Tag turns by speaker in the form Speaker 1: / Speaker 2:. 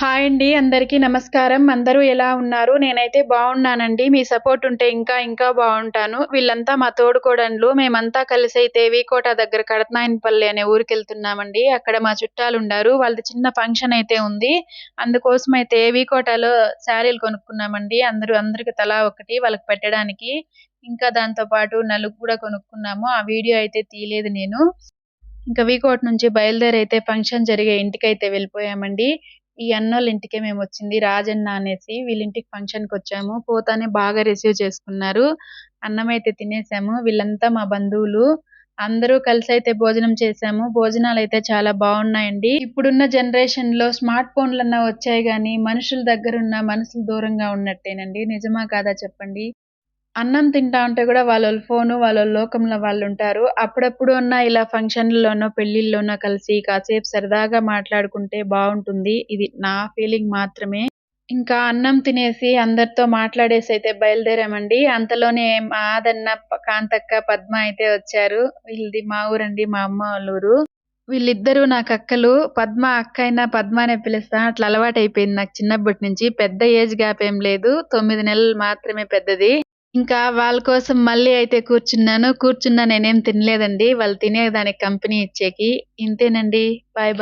Speaker 1: Hi అండి అందరికీ నమస్కారం. అందరూ ఎలా ఉన్నారు? నేనైతే బాగున్నానండి. మీ సపోర్ట్ ఉంటే ఇంకా ఇంకా బాగుంటాను. వీళ్ళంతా మా తోడుకోడన్లు మేమంతా కలిసి అయితే వీకోట దగ్గర కడతనాయనపల్లి అనే ఊరికి వెళ్తున్నామండి అక్కడ మా చుట్టాలు ఉండారు వాళ్ళది చిన్న ఫంక్షన్ అయితే ఉంది. అందుకోసం అయితే వీకోటలో శారీలు కొనుక్కున్నామండి. అందరూ అందరికి తలా ఒకటి వాళ్ళకి పెట్టడానికి. ఇంకా దాంతో పాటు నలుగు కూడా కొనుక్కున్నాము. ఆ వీడియో అయితే తీయలేదు నేను. ఇంకా వీకోట్ నుంచి బయలుదేరి అయితే ఫంక్షన్ జరిగే ఇంటికైతే వెళ్ళిపోయామండి. ఈ అన్నోళ్ళ ఇంటికే మేము వచ్చింది రాజన్న అనేసి వీళ్ళ ఇంటికి ఫంక్షన్కి వచ్చాము. పోతానే బాగా రిసీవ్ చేసుకున్నారు. అన్నం అయితే తినేసాము. వీళ్ళంతా మా బంధువులు. అందరూ కలిసి అయితే భోజనం చేసాము. భోజనాలు అయితే చాలా బాగున్నాయండి. ఇప్పుడున్న జనరేషన్లో స్మార్ట్ ఫోన్లన్నా వచ్చాయి కానీ మనుషుల దగ్గర ఉన్న మనసులు దూరంగా ఉన్నట్టేనండి. నిజమా కాదా చెప్పండి? అన్నం తింటా ఉంటే కూడా వాళ్ళ ఫోను వాళ్ళ లోకంలో వాళ్ళు ఉంటారు అప్పుడప్పుడు ఉన్న ఇలా ఫంక్షన్లలోనో పెళ్ళిళ్ళలోనో కలిసి కాసేపు సరదాగా మాట్లాడుకుంటే బాగుంటుంది. ఇది నా ఫీలింగ్ మాత్రమే. ఇంకా అన్నం తినేసి అందరితో మాట్లాడేసి అయితే బయలుదేరామండి. అంతలోనే మాదన్న కాంతక్క పద్మ అయితే వచ్చారు. వీళ్ళది మా ఊరండి మా అమ్మ వాళ్ళ ఊరు. వీళ్ళిద్దరూ నాకు అక్కలు. పద్మ అక్క అయినా పద్మ అనే పిలుస్తా. అట్లా అలవాటు అయిపోయింది నాకు చిన్నప్పటి నుంచి. పెద్ద ఏజ్ గ్యాప్ ఏం లేదు. తొమ్మిది నెలలు మాత్రమే పెద్దది. ఇంకా వాళ్ళ కోసం మళ్ళీ అయితే కూర్చున్నాను. కూర్చున్నా నేనేం తినలేదండి. వాళ్ళు తినేదానికి కంపెనీ ఇచ్చేకి. ఇంతేనండి. Bye bye.